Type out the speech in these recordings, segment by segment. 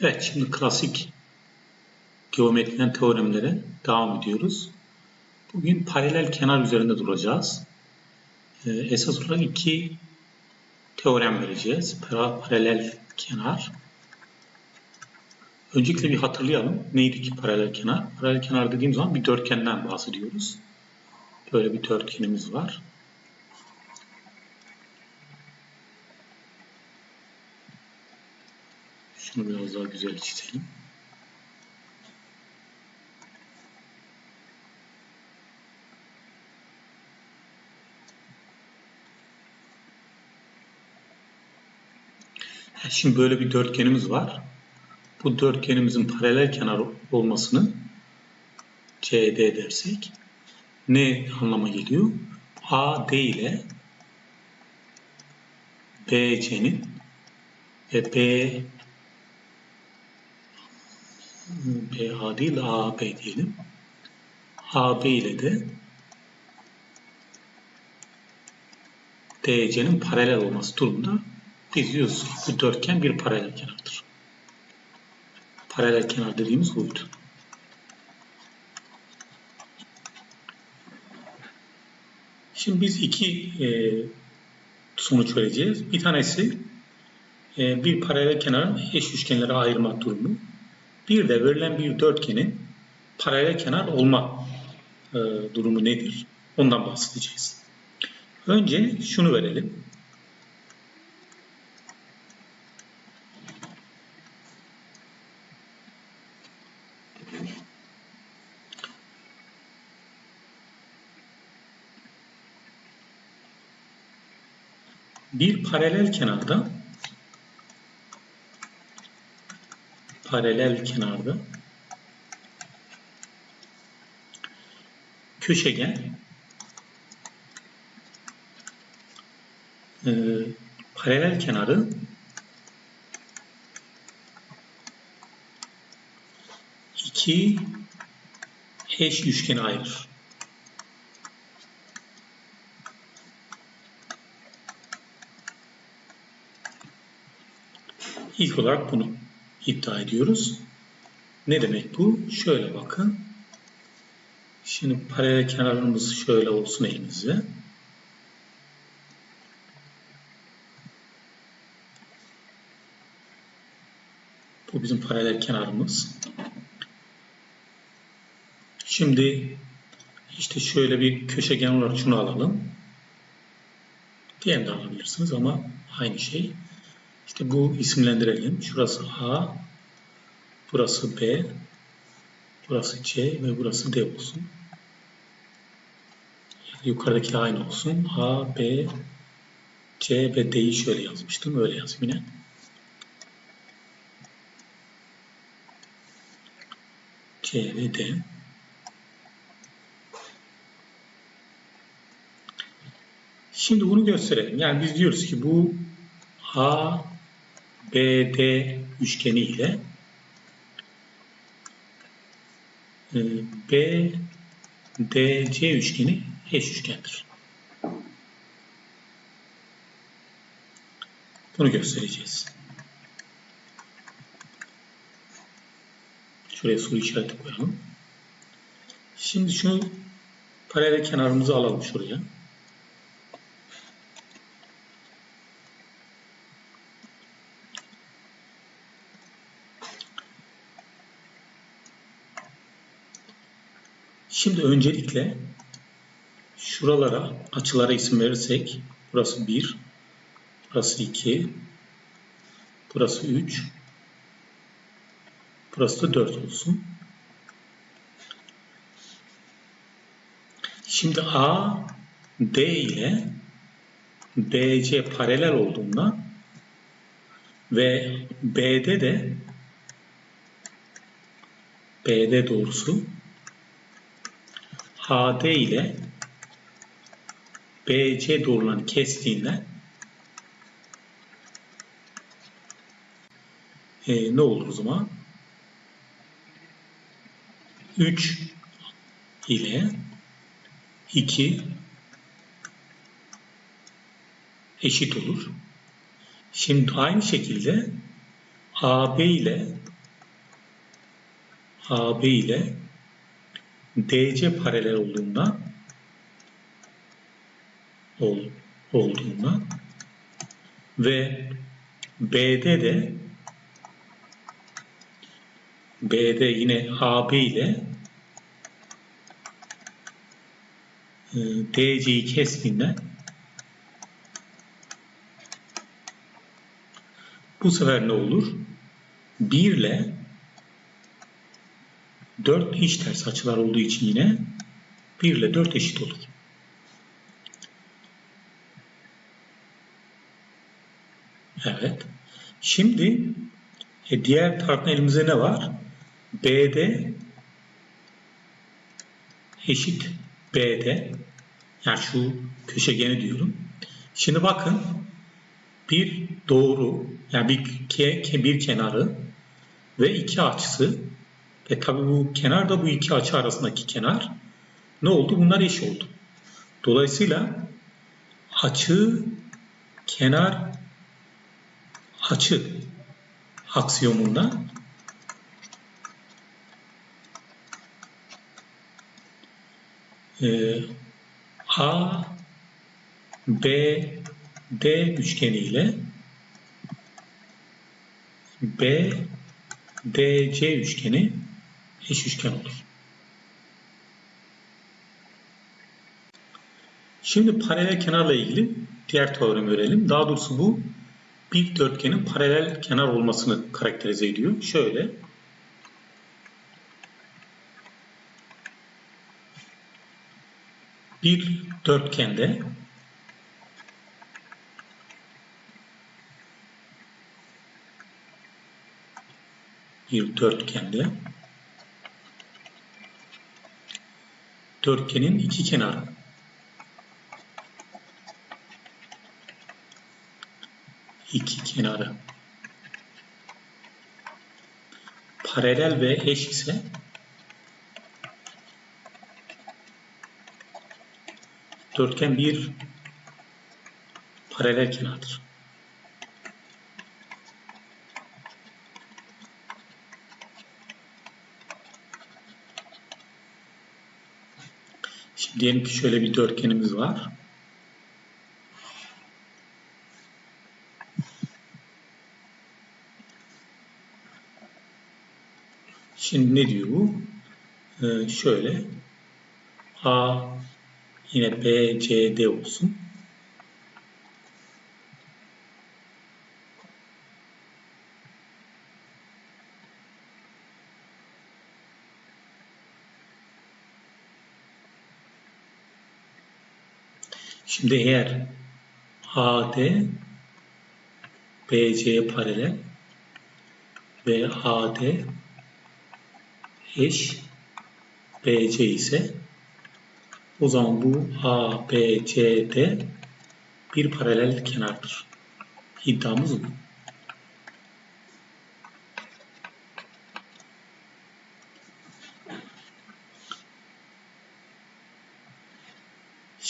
Evet, şimdi klasik geometriden teoremlere devam ediyoruz. Bugün paralel kenar üzerinde duracağız. Ee, esas olarak iki teorem vereceğiz. Para- Paralel kenar. Öncelikle bir hatırlayalım. Neydi ki paralel kenar? Paralel kenar dediğim zaman bir dörtgenden bahsediyoruz. Böyle bir dörtgenimiz var. Şunu biraz daha güzel çizelim. Şimdi böyle bir dörtgenimiz var. Bu dörtgenimizin paralel kenar olmasını CD dersek ne anlama geliyor? AD ile BC'nin ve BA değil AB diyelim. AB ile de DC'nin paralel olması durumunda biz diyoruz ki bu dörtgen bir paralel kenardır. Paralel kenar dediğimiz buydu. Şimdi biz iki e, sonuç vereceğiz. Bir tanesi e, bir paralel kenarın eş üçgenlere ayırma durumu. Bir de verilen bir dörtgenin paralel kenar olma e, durumu nedir? Ondan bahsedeceğiz. Önce şunu verelim. Bir paralel kenarda paralel kenarda. Köşegen. E, paralel kenarı. İki eş üçgene ayırır. İlk olarak bunu iddia ediyoruz. Ne demek bu? Şöyle bakın. Şimdi paralel kenarımız şöyle olsun elimizde. Bu bizim paralel kenarımız. Şimdi işte şöyle bir köşegen olarak şunu alalım. Diğerini de alabilirsiniz ama aynı şey. İşte bu isimlendirelim. Şurası A, burası B, burası C ve burası D olsun. Yani yukarıdaki aynı olsun. A, B, C ve D'yi şöyle yazmıştım. Öyle yazayım yine. C ve D. Şimdi bunu gösterelim. Yani biz diyoruz ki bu A, BD üçgeni ile e, BDC üçgeni eş üçgendir. Bunu göstereceğiz. Şuraya soru işareti koyalım. Şimdi şu paralel kenarımızı alalım şuraya. Şimdi öncelikle şuralara açılara isim verirsek burası 1, burası 2, burası 3, burası da 4 olsun. Şimdi A, D ile BC paralel olduğundan ve BD de BD doğrusu AD ile BC doğrularını kestiğinden e, ne olur o zaman? 3 ile 2 eşit olur. Şimdi aynı şekilde AB ile AB ile DC paralel olduğundan ol, olduğundan ve BD de BD yine AB ile e, DC'yi kestiğinden bu sefer ne olur? 1 ile 4 iç ters açılar olduğu için yine 1 ile 4 eşit olur. Evet. Şimdi e, diğer taraftan elimizde ne var? BD eşit BD. Yani şu köşegeni diyorum. Şimdi bakın bir doğru yani bir, ke, bir kenarı ve iki açısı ve tabi bu kenar da bu iki açı arasındaki kenar ne oldu? Bunlar eş oldu. Dolayısıyla açı kenar açı aksiyomunda e, A B D üçgeni ile B DC üçgeni eş üçgen olur. Şimdi paralel kenarla ilgili diğer teoremi görelim. Daha doğrusu bu bir dikdörtgenin paralel kenar olmasını karakterize ediyor. Şöyle. Bir dörtgende bir dörtgende dörtgenin iki kenarı iki kenarı paralel ve eş ise dörtgen bir paralel kenardır. Şimdi diyelim ki şöyle bir dörtgenimiz var. Şimdi ne diyor bu? Ee, şöyle A yine B, C, D olsun. Şimdi eğer AD BC paralel ve AD eş BC ise o zaman bu ABCD bir paralel kenardır. İddiamız bu.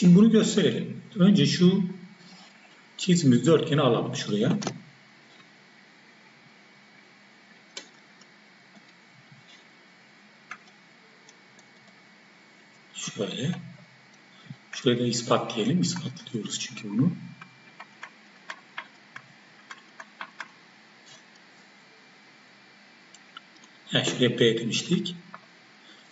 Şimdi bunu gösterelim. Önce şu çizimiz dörtgeni alalım şuraya. Şöyle. Şuraya da ispat diyelim. İspatlıyoruz çünkü bunu. Yani şuraya B demiştik.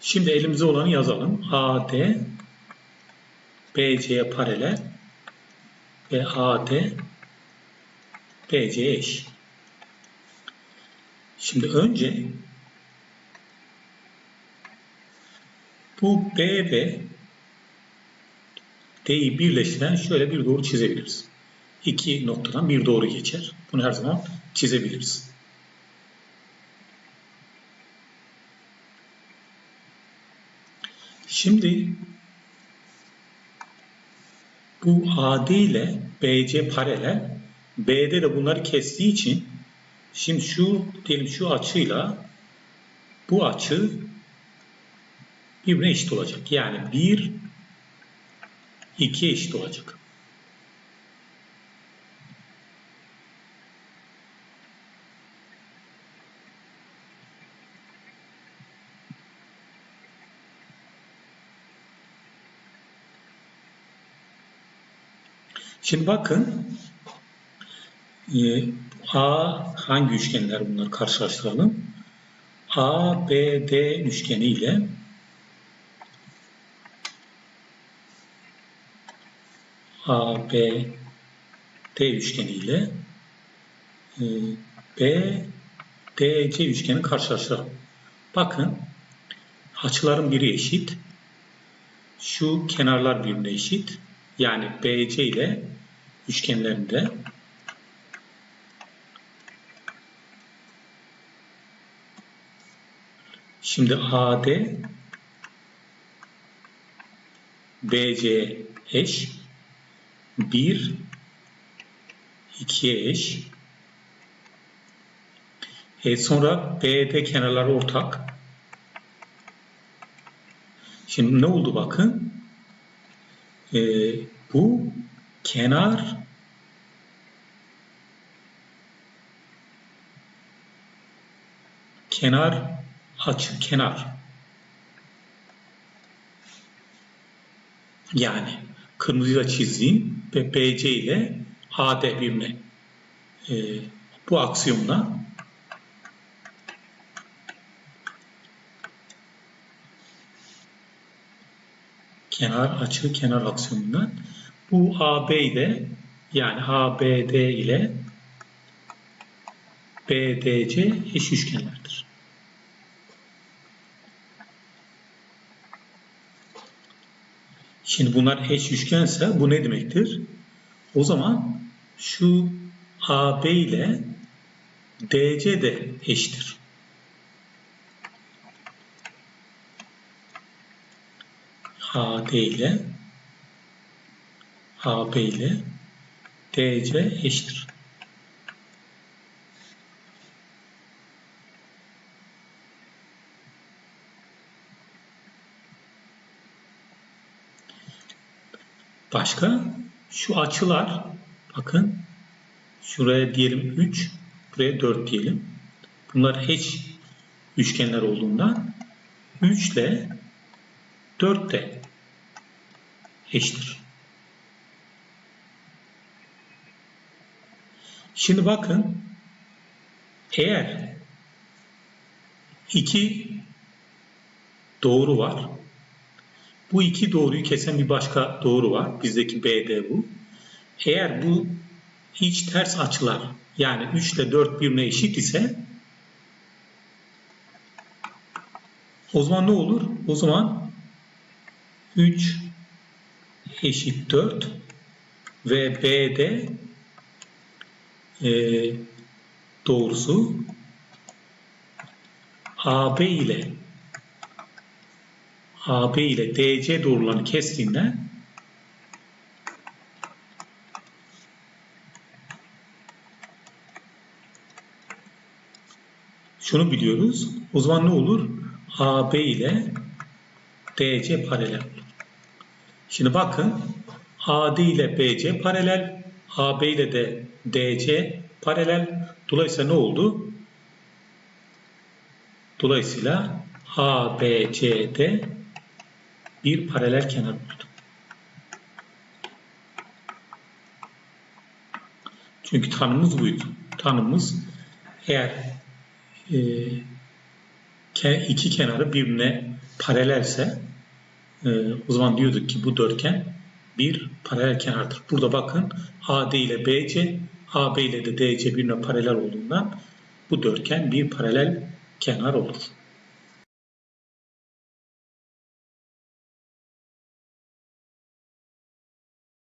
Şimdi elimize olanı yazalım. AD BC'ye paralel ve AD BC eş. Şimdi önce bu B ve D'yi birleştiren şöyle bir doğru çizebiliriz. İki noktadan bir doğru geçer. Bunu her zaman çizebiliriz. Şimdi bu AD ile BC paralel. BD de bunları kestiği için şimdi şu diyelim şu açıyla bu açı birbirine eşit olacak. Yani 1 2 eşit olacak. Şimdi bakın e, A hangi üçgenler bunlar karşılaştıralım. A, B, D üçgeni ile A, B, D üçgeni ile e, B, D, C üçgeni karşılaştıralım. Bakın açıların biri eşit. Şu kenarlar birbirine eşit. Yani BC ile üçgenlerinde Şimdi AD BC eş 1 2'ye eş. E sonra BD kenarları ortak. Şimdi ne oldu bakın? E, bu kenar kenar açı kenar. Yani kırmızıyla çizdiğim ve BC ile AD birbirine e, bu aksiyonla kenar açı kenar aksiyonundan bu AB ile yani ABD ile BDC eş üçgenlerdir. Şimdi bunlar eş üçgense bu ne demektir? O zaman şu AB ile DC de eşittir. AD ile AB ile DC eşittir. Başka şu açılar bakın şuraya diyelim 3 buraya 4 diyelim. Bunlar eş üçgenler olduğundan 3 ile 4 de eşittir. Şimdi bakın eğer iki doğru var bu iki doğruyu kesen bir başka doğru var. Bizdeki BD bu. Eğer bu iç ters açılar yani 3 ile 4 birbirine eşit ise o zaman ne olur? O zaman 3 eşit 4 ve BD e, doğrusu AB ile AB ile DC doğrularını kestiğinde şunu biliyoruz. O zaman ne olur? AB ile DC paralel olur. Şimdi bakın AD ile BC paralel, AB ile de DC paralel. Dolayısıyla ne oldu? Dolayısıyla ABCD bir paralel kenar buldum. Çünkü tanımımız buydu. Tanımımız eğer e, iki kenarı birbirine paralelse e, o zaman diyorduk ki bu dörtgen bir paralel kenardır. Burada bakın AD ile BC, AB ile de DC birbirine paralel olduğundan bu dörtgen bir paralel kenar olur.